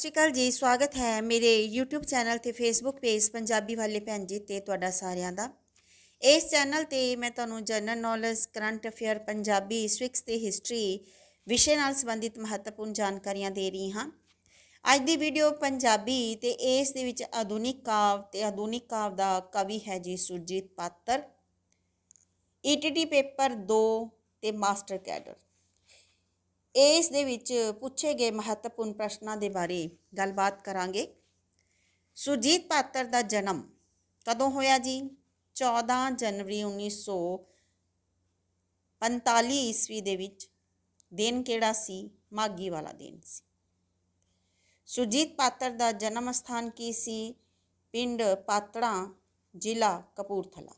ਸਤਿ ਸ਼੍ਰੀ ਅਕਾਲ ਜੀ, ਸਵਾਗਤ ਹੈ ਮੇਰੇ YouTube ਚੈਨਲ ਤੇ Facebook ਪੇਜ ਪੰਜਾਬੀ ਵਾਲੇ ਭੈਣ ਜੀ ਤੇ ਤੁਹਾਡਾ ਸਾਰਿਆਂ ਦਾ। ਇਸ ਚੈਨਲ ਤੇ ਮੈਂ ਤੁਹਾਨੂੰ general knowledge current affair Punjabi ਸਵਿਕਸ ਤੇ ਹਿਸਟਰੀ ਵਿਸ਼ੇ ਨਾਲ ਸੰਬੰਧਿਤ ਮਹੱਤਵਪੂਰਨ ਜਾਣਕਾਰੀਆਂ ਦੇ ਰਹੀ ਹਾਂ। ਅੱਜ ਦੀ ਵੀਡੀਓ ਪੰਜਾਬੀ ਤੇ ਇਸ ਦੇ ਵਿੱਚ ਆਧੁਨਿਕ ਕਾਵ ਤੇ ਆਧੁਨਿਕ ਕਾਵ ਦਾ ਕਵੀ ਹੈ ਜੀ ਸੁਰਜੀਤ ਪਾਤਰ। ETT ਪੇਪਰ 2 ਤੇ ਮਾਸਟਰ ਕੈਡਰ ਇਸ ਦੇ ਵਿੱਚ ਪੁੱਛੇ ਗਏ ਮਹੱਤਵਪੂਰਨ ਪ੍ਰਸ਼ਨਾਂ ਦੇ ਬਾਰੇ ਗੱਲਬਾਤ ਕਰਾਂਗੇ। ਸੁਰਜੀਤ ਪਾਤਰ ਦਾ ਜਨਮ ਕਦੋਂ ਹੋਇਆ ਜੀ? 14 ਜਨਵਰੀ 1945 ਈਸਵੀ ਦੇ ਵਿੱਚ। ਦਿਨ ਕਿਹੜਾ ਸੀ? ਮਾਗੀ ਵਾਲਾ ਦਿਨ ਸੀ। ਸੁਰਜੀਤ ਪਾਤਰ ਦਾ ਜਨਮ ਸਥਾਨ ਕੀ ਸੀ? ਪਿੰਡ ਪਾਤੜਾ, ਜ਼ਿਲ੍ਹਾ ਕਪੂਰਥਲਾ।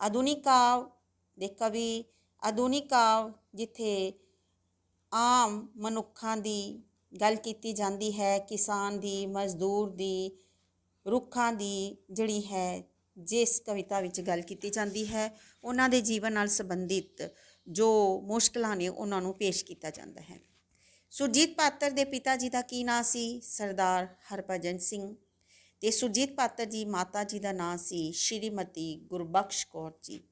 ਆਧੁਨਿਕ ਕਾਵ ਦੇ ਕਵੀ ਆਧੁਨਿਕ ਕਾਵ ਜਿੱਥੇ ਆਮ ਮਨੁੱਖਾਂ ਦੀ ਗੱਲ ਕੀਤੀ ਜਾਂਦੀ ਹੈ, ਕਿਸਾਨ ਦੀ, ਮਜ਼ਦੂਰ ਦੀ, ਰੁੱਖਾਂ ਦੀ ਜਿਹੜੀ ਹੈ, ਜਿਸ ਕਵਿਤਾ ਵਿੱਚ ਗੱਲ ਕੀਤੀ ਜਾਂਦੀ ਹੈ, ਉਹਨਾਂ ਦੇ ਜੀਵਨ ਨਾਲ ਸੰਬੰਧਿਤ ਜੋ ਮੁਸ਼ਕਲਾਂ ਨੇ ਉਹਨਾਂ ਨੂੰ ਪੇਸ਼ ਕੀਤਾ ਜਾਂਦਾ ਹੈ। ਸੁਰਜੀਤ ਪਾਤਰ ਦੇ ਪਿਤਾ ਜੀ ਦਾ ਕੀ ਨਾਂ ਸੀ? ਸਰਦਾਰ ਹਰਭਜਨ ਸਿੰਘ। ਤੇ ਸੁਰਜੀਤ ਪਾਤਰ ਜੀ ਮਾਤਾ ਜੀ ਦਾ ਨਾਂ ਸੀ ਸ਼੍ਰੀਮਤੀ ਗੁਰਬਖਸ਼ ਕੌਰ ਜੀ।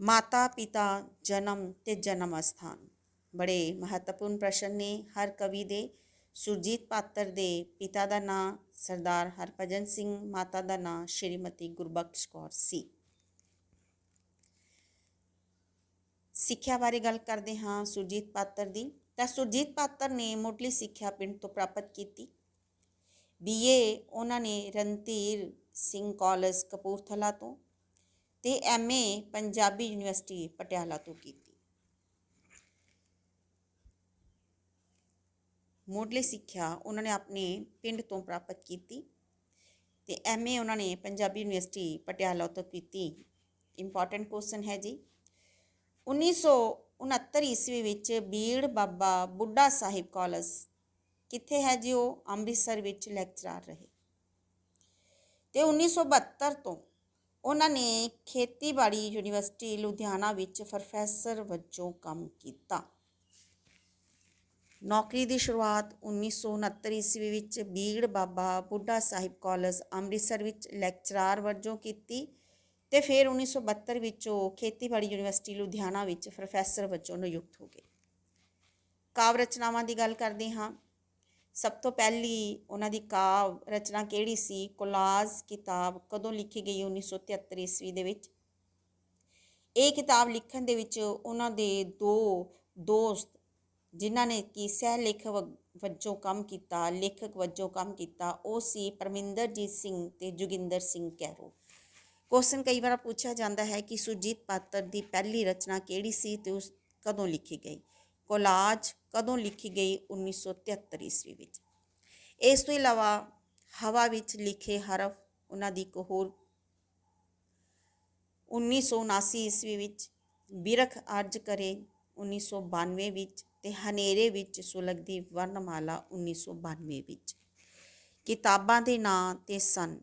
ਮਾਤਾ ਪਿਤਾ ਜਨਮ ਤੇ ਜਨਮ ਸਥਾਨ ਬੜੇ ਮਹੱਤਵਪੂਰਨ ਪ੍ਰਸ਼ਨ ਨੇ। ਹਰ ਕਵੀ ਦੇ ਸੁਰਜੀਤ ਪਾਤਰ ਦੇ ਪਿਤਾ ਦਾ ਨਾਂ ਸਰਦਾਰ ਹਰਭਜਨ ਸਿੰਘ, ਮਾਤਾ ਦਾ ਨਾਂ ਸ਼੍ਰੀਮਤੀ ਗੁਰਬਖਸ਼ ਕੌਰ ਸੀ। ਸਿੱਖਿਆ ਬਾਰੇ ਗੱਲ ਕਰਦੇ ਹਾਂ ਸੁਰਜੀਤ ਪਾਤਰ ਦੀ। ਤਾਂ ਸੁਰਜੀਤ ਪਾਤਰ ਨੇ ਮੁੱਢਲੀ ਸਿੱਖਿਆ ਪਿੰਡ ਤੋਂ ਪ੍ਰਾਪਤ ਕੀਤੀ। ਬੀਏ ਉਹਨਾਂ ਨੇ ਰਣਧੀਰ ਸਿੰਘ ਕਾਲਜ ਕਪੂਰਥਲਾ ਤੋਂ ਤੇ ਐਮਏ ਪੰਜਾਬੀ ਯੂਨੀਵਰਸਿਟੀ ਪਟਿਆਲਾ ਤੋਂ ਕੀਤੀ। ਮੁੱਢਲੀ ਸਿੱਖਿਆ ਉਹਨਾਂ ਨੇ ਆਪਣੇ ਪਿੰਡ ਤੋਂ ਪ੍ਰਾਪਤ ਕੀਤੀ ਤੇ ਐਮਏ ਉਹਨਾਂ ਨੇ ਪੰਜਾਬੀ ਯੂਨੀਵਰਸਿਟੀ ਪਟਿਆਲਾ ਤੋਂ ਕੀਤੀ। ਇੰਪੋਰਟੈਂਟ ਕੁਐਸਚਨ ਹੈ ਜੀ। 1969 ਈਸਵੀ ਵਿੱਚ ਬੀੜ ਬਾਬਾ ਬੁੱਢਾ ਸਾਹਿਬ ਕਾਲਜ ਕਿੱਥੇ ਹੈ ਜੀ ਉਹ? ਅੰਮ੍ਰਿਤਸਰ ਵਿੱਚ ਲੈਕਚਰਰ ਰਹੇ। ਤੇ 1972 ਤੋਂ ਉਹਨਾਂ ਨੇ ਖੇਤੀਬਾੜੀ ਯੂਨੀਵਰਸਿਟੀ ਲੁਧਿਆਣਾ ਵਿੱਚ ਪ੍ਰੋਫੈਸਰ ਵਜੋਂ ਕੰਮ ਕੀਤਾ। ਨੌਕਰੀ ਦੀ ਸ਼ੁਰੂਆਤ 1969 ਈਸਵੀ ਵਿੱਚ ਬੀੜ ਬਾਬਾ ਬੁੱਢਾ ਸਾਹਿਬ ਕਾਲਜ ਅੰਮ੍ਰਿਤਸਰ ਵਿੱਚ ਲੈਕਚਰਾਰ ਵਜੋਂ ਕੀਤੀ ਤੇ ਫਿਰ 1972 ਵਿੱਚ ਉਹ ਖੇਤੀਬਾੜੀ ਯੂਨੀਵਰਸਿਟੀ ਲੁਧਿਆਣਾ ਵਿੱਚ ਪ੍ਰੋਫੈਸਰ ਵਜੋਂ ਨਿਯੁਕਤ ਹੋ ਗਏ। ਕਾਵ ਰਚਨਾਵਾਂ ਦੀ ਗੱਲ ਕਰਦੇ ਹਾਂ। ਸਭ ਤੋਂ ਪਹਿਲੀ ਉਹਨਾਂ ਦੀ ਕਾਵ ਰਚਨਾ ਕਿਹੜੀ ਸੀ? ਕੋਲਾਜ ਕਿਤਾਬ ਕਦੋਂ ਲਿਖੀ ਗਈ 1973 ਈਸਵੀ ਦੇ ਵਿੱਚ? ਇਹ ਕਿਤਾਬ ਲਿਖਣ ਦੇ ਵਿੱਚ ਉਹਨਾਂ ਦੇ ਦੋ ਦੋਸਤ ਜਿਨ੍ਹਾਂ ਨੇ ਕਿ ਸਹਿ ਲੇਖਕ ਵਜੋਂ ਕੰਮ ਕੀਤਾ, ਲੇਖਕ ਵਜੋਂ ਕੰਮ ਕੀਤਾ, ਉਹ ਸੀ ਪਰਮਿੰਦਰਜੀਤ ਸਿੰਘ ਤੇ ਜੁਗਿੰਦਰ ਸਿੰਘ ਕੈਰੋ ਕੁਐਸਚਨ ਕਈ ਵਾਰ ਪੁੱਛਿਆ ਜਾਂਦਾ ਹੈ ਕਿ ਸੁਰਜੀਤ ਪਾਤਰ ਦੀ ਪਹਿਲੀ ਰਚਨਾ ਕਿਹੜੀ ਸੀ ਤੇ ਉਸ ਕਦੋਂ ਲਿਖੀ ਗਈ? ਕੋਲਾਜ ਕਦੋਂ ਲਿਖੀ ਗਈ? 1973 ਈਸਵੀ ਵਿੱਚ। ਇਸ ਤੋਂ ਇਲਾਵਾ ਹਵਾ ਵਿੱਚ ਲਿਖੇ ਹਰਫ ਉਹਨਾਂ ਦੀ ਇੱਕ ਹੋਰ 1979 ਈਸਵੀ ਵਿੱਚ ਬਿਰਖ ਅਰਜ ਕਰੇ 1992 ਵਿੱਚ ਤੇ ਹਨੇਰੇ ਵਿੱਚ ਸੁਲਗਦੀ ਵਰਨਮਾਲਾ 1992 ਵਿੱਚ। ਕਿਤਾਬਾਂ ਦੇ ਨਾਂ ਤੇ ਸਨ।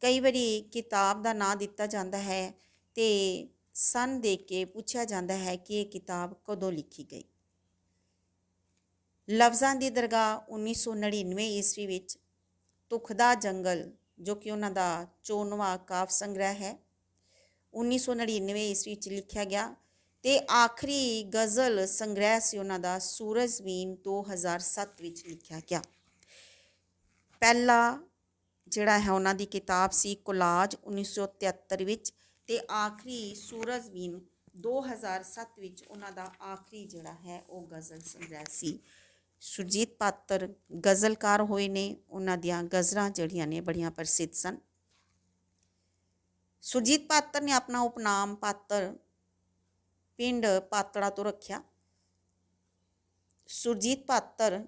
ਕਈ ਵਾਰੀ ਕਿਤਾਬ ਦਾ ਨਾਂ ਦਿੱਤਾ ਜਾਂਦਾ ਹੈ ਤੇ ਸਨ ਦੇ ਕੇ ਪੁੱਛਿਆ ਜਾਂਦਾ ਹੈ ਕਿ ਇਹ ਕਿਤਾਬ ਕਦੋਂ ਲਿਖੀ ਗਈ। ਲਫ਼ਜ਼ਾਂ ਦੀ ਦਰਗਾਹ 1999 ਈਸਵੀ ਵਿੱਚ ਤੁਖਦਾ ਜੰਗਲ, ਜੋ ਕਿ ਉਹਨਾਂ ਦਾ 94ਵਾਂ ਕਾਵਿ ਸੰਗ੍ਰਹਿ ਹੈ 1999 ਈਸਵੀ ਵਿੱਚ ਲਿਖਿਆ ਗਿਆ। ਤੇ ਆਖਰੀ ਗਜ਼ਲ ਸੰਗ੍ਰਹਿ ਸੀ ਉਹਨਾਂ ਦਾ ਸੂਰਜਵੀਨ 2007 ਵਿੱਚ ਲਿਖਿਆ ਗਿਆ। ਪਹਿਲਾ ਜਿਹੜਾ ਹੈ ਉਹਨਾਂ ਦੀ ਕਿਤਾਬ ਸੀ ਕੋਲਾਜ 1973 ਵਿੱਚ ਤੇ ਆਖਰੀ ਸੂਰਜਵੀਨ 2007 ਵਿੱਚ ਉਹਨਾਂ ਦਾ ਆਖਰੀ ਜਿਹੜਾ ਹੈ ਉਹ ਗਜ਼ਲ ਸੰਗ੍ਰਹਿ ਸੀ। ਸੁਰਜੀਤ ਪਾਤਰ ਗਜ਼ਲਕਾਰ ਹੋਏ ਨੇ, ਉਹਨਾਂ ਦੀਆਂ ਗਜ਼ਲਾਂ ਜਿਹੜੀਆਂ ਨੇ ਬੜੀਆਂ ਪ੍ਰਸਿੱਧ ਸਨ। ਸੁਰਜੀਤ ਪਾਤਰ ਨੇ ਆਪਣਾ ਉਪਨਾਮ ਪਾਤਰ ਪਿੰਡ ਪਾਤੜਾ ਤੋਂ ਰੱਖਿਆ। ਸੁਰਜੀਤ ਪਾਤਰ,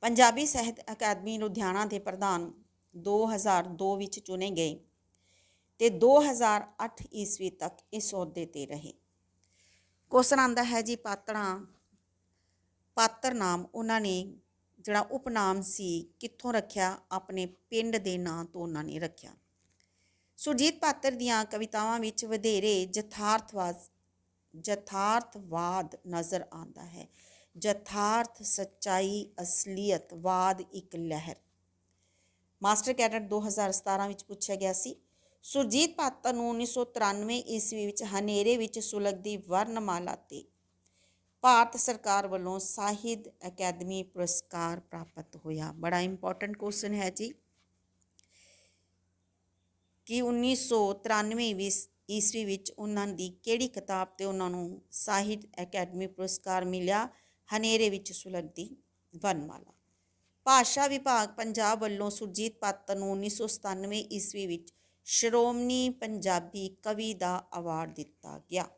ਪੰਜਾਬੀ ਸਾਹਿਤ ਅਕਾਦਮੀ ਲੁਧਿਆਣਾ ਦੇ ਪ੍ਰਧਾਨ 2002 ਵਿੱਚ ਚੁਣੇ ਗਏ ਤੇ 2008 ਈਸਵੀ ਤੱਕ ਇਸ ਅਹੁਦੇ ਤੇ ਰਹੇ। ਕੁਐਸਚਨ ਆਂਦਾ ਹੈ ਜੀ ਪਾਤੜਾ। ਪਾਤਰ ਨਾਮ ਉਹਨਾਂ ਨੇ, ਜਿਹੜਾ ਉਪਨਾਮ ਸੀ, ਕਿੱਥੋਂ ਰੱਖਿਆ? ਆਪਣੇ ਪਿੰਡ ਦੇ ਨਾਂ ਤੋਂ ਉਹਨਾਂ ਨੇ ਰੱਖਿਆ। ਸੁਰਜੀਤ ਪਾਤਰ ਦੀਆਂ ਕਵਿਤਾਵਾਂ ਵਿੱਚ ਵਧੇਰੇ ਯਥਾਰਥਵਾਦ ਯਥਾਰਥਵਾਦ ਨਜ਼ਰ ਆਉਂਦਾ ਹੈ। ਯਥਾਰਥ ਸੱਚਾਈ, ਅਸਲੀਅਤ, ਵਾਦ ਇੱਕ ਲਹਿਰ। ਮਾਸਟਰ ਕੈਡਟ 2017 ਵਿੱਚ ਪੁੱਛਿਆ ਗਿਆ ਸੀ, ਸੁਰਜੀਤ ਪਾਤਰ ਨੂੰ 1993 ਈਸਵੀ ਵਿੱਚ ਹਨੇਰੇ ਵਿੱਚ ਸੁਲਗਦੀ ਵਰਨਮਾਲਾ ਤੇ ਭਾਰਤ ਸਰਕਾਰ ਵੱਲੋਂ ਸਾਹਿਤ ਅਕੈਡਮੀ ਪੁਰਸਕਾਰ ਪ੍ਰਾਪਤ ਹੋਇਆ। ਬੜਾ ਇੰਪੋਰਟੈਂਟ ਕੁਐਸਚਨ ਹੈ ਜੀ। ਕਿ 1993 ਵਿੱਚ ਈਸਵੀ ਵਿੱਚ ਉਹਨਾਂ ਦੀ ਕਿਹੜੀ ਕਿਤਾਬ ਤੇ ਉਹਨਾਂ ਨੂੰ ਸਾਹਿਤ ਅਕੈਡਮੀ ਪੁਰਸਕਾਰ ਮਿਲਿਆ? ਹਨੇਰੇ ਵਿੱਚ ਸੁਲਗਦੀ ਵਰਨਮਾਲਾ ਭਾਸ਼ਾ ਵਿਭਾਗ ਪੰਜਾਬ ਵੱਲੋਂ ਸੁਰਜੀਤ ਪਾਤਰ ਨੂੰ 1997 ਈਸਵੀ ਵਿੱਚ ਸ਼੍ਰੋਮਣੀ ਪੰਜਾਬੀ ਕਵੀ ਦਾ ਅਵਾਰਡ ਦਿੱਤਾ ਗਿਆ।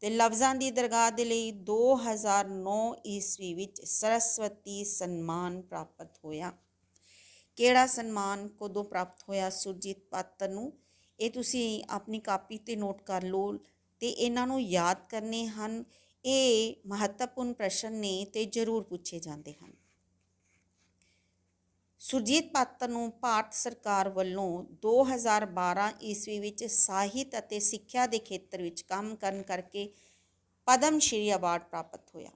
ਤੇ ਲਫ਼ਜ਼ਾਂ ਦੀ ਦਰਗਾਹ ਦੇ ਲਈ 2009 ਈਸਵੀ ਵਿੱਚ ਸਰਸਵਤੀ ਸਨਮਾਨ ਪ੍ਰਾਪਤ ਹੋਇਆ। ਕਿਹੜਾ ਸਨਮਾਨ ਕਦੋਂ ਪ੍ਰਾਪਤ ਹੋਇਆ ਸੁਰਜੀਤ ਪਾਤਰ ਨੂੰ? ਇਹ ਤੁਸੀਂ ਆਪਣੀ ਕਾਪੀ ਤੇ ਨੋਟ ਕਰ ਲਓ ਤੇ ਇਹਨਾਂ ਨੂੰ ਯਾਦ ਕਰਨੇ ਹਨ। ਇਹ ਮਹੱਤਵਪੂਰਨ ਪ੍ਰਸ਼ਨ ਨੇ ਤੇ ਜ਼ਰੂਰ ਪੁੱਛੇ ਜਾਂਦੇ ਹਨ। ਸੁਰਜੀਤ ਪਾਤਰ ਨੂੰ ਭਾਰਤ ਸਰਕਾਰ ਵੱਲੋਂ 2012 ਈਸਵੀ ਵਿੱਚ ਸਾਹਿਤ ਅਤੇ ਸਿੱਖਿਆ ਦੇ ਖੇਤਰ ਵਿੱਚ ਕੰਮ ਕਰਨ ਕਰਕੇ ਪਦਮ ਸ਼੍ਰੀ ਅਵਾਰਡ ਪ੍ਰਾਪਤ ਹੋਇਆ।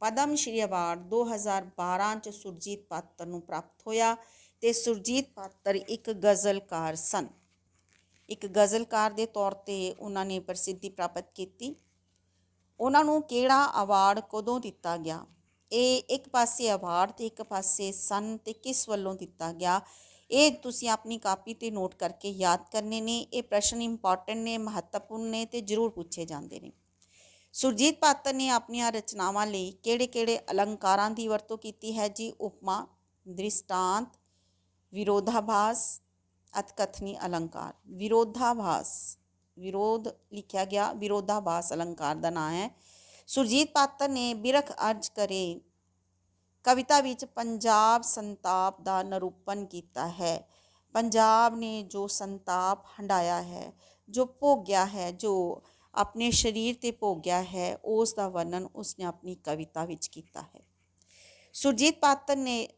ਪਦਮ ਸ਼੍ਰੀ ਅਵਾਰਡ 2012 ਚ ਸੁਰਜੀਤ ਪਾਤਰ ਨੂੰ ਪ੍ਰਾਪਤ ਹੋਇਆ। ਤੇ ਸੁਰਜੀਤ ਪਾਤਰ ਇੱਕ ਗਜ਼ਲਕਾਰ ਸਨ। ਇੱਕ ਗਜ਼ਲਕਾਰ ਦੇ ਤੌਰ ਤੇ ਉਹਨਾਂ ਨੇ ਪ੍ਰਸਿੱਧੀ ਪ੍ਰਾਪਤ ਕੀਤੀ। ਉਹਨਾਂ ਨੂੰ ਕਿਹੜਾ ਅਵਾਰਡ ਕਦੋਂ ਦਿੱਤਾ ਗਿਆ? ਇਹ ਇੱਕ ਪਾਸੇ ਅਵਾਰਡ ਤੇ ਇੱਕ ਪਾਸੇ ਸਨ ਤੇ ਕਿਸ ਵੱਲੋਂ ਦਿੱਤਾ ਗਿਆ? ਇਹ ਤੁਸੀਂ ਆਪਣੀ ਕਾਪੀ ਤੇ ਨੋਟ ਕਰਕੇ ਯਾਦ ਕਰਨੇ ਨੇ। ਇਹ ਪ੍ਰਸ਼ਨ ਇੰਪੋਰਟੈਂਟ ਨੇ, ਮਹੱਤਵਪੂਰਨ ਨੇ ਤੇ ਜ਼ਰੂਰ ਪੁੱਛੇ ਜਾਂਦੇ ਨੇ। ਸੁਰਜੀਤ ਪਾਤਰ ਨੇ ਆਪਣੀਆਂ ਰਚਨਾਵਾਂ ਲਈ ਕਿਹੜੇ-ਕਿਹੜੇ ਅਲੰਕਾਰਾਂ ਦੀ ਵਰਤੋਂ ਕੀਤੀ ਹੈ? ਜੀ, ਉਪਮਾ, ਦ੍ਰਿਸ਼ਟਾਂਤ ਵਿਰੋਧਾਭਾਸ ਅਤਕਥਨੀ ਅਲੰਕਾਰ ਵਿਰੋਧਾਭਾਸ ਵਿਰੋਧ ਲਿਖਿਆ ਗਿਆ ਵਿਰੋਧਾਭਾਸ ਅਲੰਕਾਰ ਦਾ ਨਾਮ ਹੈ ਸੁਰਜੀਤ ਪਾਤਰ ਨੇ ਬਿਰਖ ਅਰਜ ਕਰੇ ਕਵਿਤਾ ਵਿੱਚ ਪੰਜਾਬ ਸੰਤਾਪ ਦਾ ਨਿਰੂਪਣ ਕੀਤਾ ਹੈ ਪੰਜਾਬ ਨੇ ਜੋ ਸੰਤਾਪ ਹੰਡਾਇਆ ਹੈ ਜੋ ਭੋਗਿਆ ਹੈ ਜੋ ਆਪਣੇ ਸਰੀਰ ਤੇ ਭੋਗਿਆ ਹੈ ਉਸ ਦਾ ਵਰਣਨ ਉਸਨੇ ਆਪਣੀ ਕਵਿਤਾ ਵਿੱਚ ਕੀਤਾ ਹੈ ਸੁਰਜੀਤ ਪਾਤਰ ਨੇ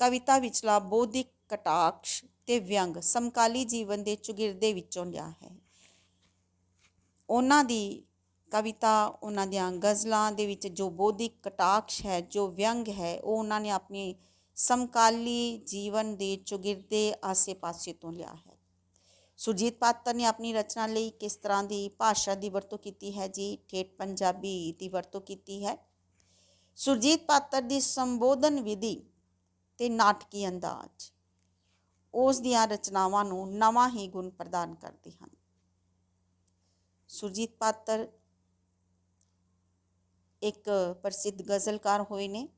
ਕਵਿਤਾ ਵਿਚਲਾ ਬੌਧਿਕ ਕਟਾਕਸ਼ ਤੇ ਵਿਅੰਗ ਸਮਕਾਲੀ ਜੀਵਨ ਦੇ ਚੁਗਿਰਦੇ ਵਿੱਚੋਂ ਲਿਆ ਹੈ। ਉਹਨਾਂ ਦੀ ਕਵਿਤਾ, ਉਹਨਾਂ ਦੀਆਂ ਗਜ਼ਲਾਂ ਦੇ ਵਿੱਚ ਜੋ ਬੌਧਿਕ ਕਟਾਕਸ਼ ਹੈ, ਜੋ ਵਿਅੰਗ ਹੈ, ਉਹ ਉਹਨਾਂ ਨੇ ਆਪਣੀ ਸਮਕਾਲੀ ਜੀਵਨ ਦੇ ਚੁਗਿਰਦੇ ਆਸੇ-ਪਾਸੇ ਤੋਂ ਲਿਆ ਹੈ। ਸੁਰਜੀਤ ਪਾਤਰ ਨੇ ਆਪਣੀ ਰਚਨਾ ਲਈ ਕਿਸ ਤਰ੍ਹਾਂ ਦੀ ਭਾਸ਼ਾ ਦੀ ਵਰਤੋਂ ਕੀਤੀ ਹੈ ਜੀ? ਠੇਠ ਪੰਜਾਬੀ ਦੀ ਵਰਤੋਂ ਕੀਤੀ ਹੈ। ਸੁਰਜੀਤ ਪਾਤਰ ਦੀ ਸੰਬੋਧਨ ਵਿਧੀ ਤੇ ਨਾਟਕੀ ਅੰਦਾਜ਼ ਉਸ ਦੀਆਂ ਰਚਨਾਵਾਂ ਨੂੰ ਨਵਾਂ ਹੀ ਗੁਣ ਪ੍ਰਦਾਨ ਕਰਦੇ ਹਨ। ਸੁਰਜੀਤ ਪਾਤਰ ਇੱਕ ਪ੍ਰਸਿੱਧ ਗਜ਼ਲਕਾਰ ਹੋਏ ਨੇ।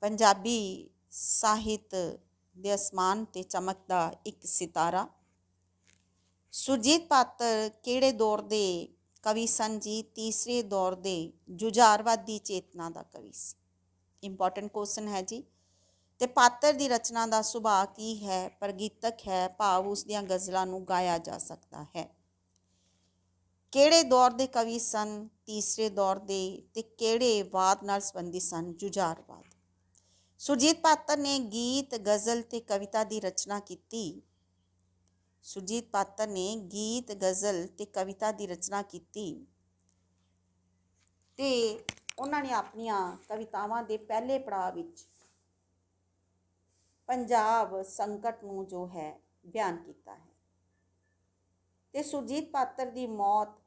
ਪੰਜਾਬੀ ਸਾਹਿਤ ਦੇ ਅਸਮਾਨ ਤੇ ਚਮਕਦਾ ਇੱਕ ਸਿਤਾਰਾ। ਸੁਰਜੀਤ ਪਾਤਰ ਕਿਹੜੇ ਦੌਰ ਦੇ ਕਵੀ ਸਨ ਜੀ? ਤੀਸਰੇ ਦੌਰ ਦੇ ਜੁਝਾਰਵਾਦੀ ਚੇਤਨਾ ਦਾ ਕਵੀ ਸੀ। ਇੰਪੋਰਟੈਂਟ ਕੁਐਸਚਨ ਹੈ ਜੀ। ਤੇ ਪਾਤਰ ਦੀ ਰਚਨਾ ਦਾ ਸੁਭਾਅ ਕੀ ਹੈ? ਪ੍ਰਗੀਤਕ ਹੈ, ਭਾਵ ਉਸ ਦੀਆਂ ਗਜ਼ਲਾਂ ਨੂੰ ਗਾਇਆ ਜਾ ਸਕਦਾ ਹੈ। ਕਿਹੜੇ ਦੌਰ ਦੇ ਕਵੀ ਸਨ? ਤੀਸਰੇ ਦੌਰ ਦੇ ਤੇ ਕਿਹੜੇ ਵਾਦ ਨਾਲ ਸੰਬੰਧਿਤ ਸਨ? ਜੁਝਾਰਵਾਦ ਸੁਰਜੀਤ ਪਾਤਰ ਨੇ ਗੀਤ, ਗਜ਼ਲ ਤੇ ਕਵਿਤਾ ਦੀ ਰਚਨਾ ਕੀਤੀ। ਸੁਰਜੀਤ ਪਾਤਰ ਨੇ ਗੀਤ, ਗਜ਼ਲ ਤੇ ਕਵਿਤਾ ਦੀ ਰਚਨਾ ਕੀਤੀ। ਤੇ ਉਹਨਾਂ ਨੇ ਆਪਣੀਆਂ ਕਵਿਤਾਵਾਂ ਦੇ ਪਹਿਲੇ ਪੜਾਅ ਵਿੱਚ ਪੰਜਾਬ ਸੰਕਟ ਨੂੰ ਜੋ ਹੈ ਬਿਆਨ ਕੀਤਾ ਹੈ। ਤੇ ਸੁਰਜੀਤ ਪਾਤਰ ਦੀ ਮੌਤ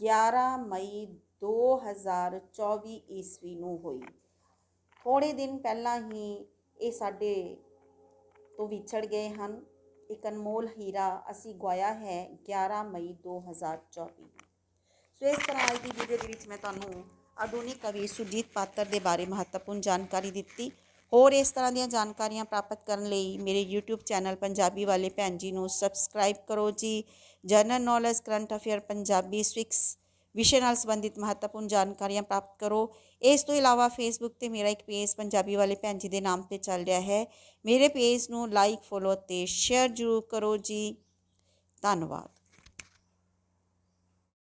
11 ਮਈ 2024 ਈਸਵੀ ਨੂੰ ਹੋਈ। ਥੋੜੇ ਦਿਨ ਪਹਿਲਾਂ ਹੀ ਇਹ ਸਾਡੇ ਤੋਂ ਵਿਛੜ ਗਏ ਹਨ। ਇੱਕ ਅਨਮੋਲ ਹੀਰਾ ਅਸੀਂ ਗਵਾਇਆ ਹੈ 11 ਮਈ 2024 ਸੋ ਇਸ ਤਰ੍ਹਾਂ ਅੱਜ ਦੀ ਵੀਡੀਓ ਦੇ ਵਿੱਚ ਮੈਂ ਤੁਹਾਨੂੰ ਆਧੁਨਿਕ ਕਵੀ ਸੁਰਜੀਤ ਪਾਤਰ ਦੇ ਬਾਰੇ ਮਹੱਤਵਪੂਰਨ ਜਾਣਕਾਰੀ ਦਿੱਤੀ। ਹੋਰ ਇਸ ਤਰ੍ਹਾਂ ਦੀਆਂ ਜਾਣਕਾਰੀਆਂ ਪ੍ਰਾਪਤ ਕਰਨ ਲਈ ਮੇਰੇ YouTube ਚੈਨਲ ਪੰਜਾਬੀ ਵਾਲੇ ਭੈਣ ਜੀ ਨੂੰ ਸਬਸਕ੍ਰਾਈਬ ਕਰੋ ਜੀ। General knowledge current affair Punjabi ਸਵਿਕਸ ਵਿਸ਼ੇ ਨਾਲ ਸੰਬੰਧਿਤ ਮਹੱਤਵਪੂਰਨ ਜਾਣਕਾਰੀਆਂ ਪ੍ਰਾਪਤ ਕਰੋ। ਇਸ ਤੋਂ ਇਲਾਵਾ ਫੇਸਬੁੱਕ ਤੇ ਮੇਰਾ ਇੱਕ ਪੇਜ ਪੰਜਾਬੀ ਵਾਲੇ ਭੈਣ ਜੀ ਦੇ ਨਾਮ ਤੇ ਚੱਲ ਰਿਹਾ ਹੈ। ਮੇਰੇ ਪੇਜ ਨੂੰ ਲਾਈਕ ਫੋਲੋ ਤੇ ਸ਼ੇਅਰ ਜ਼ਰੂਰ ਕਰੋ ਜੀ। ਧੰਨਵਾਦ।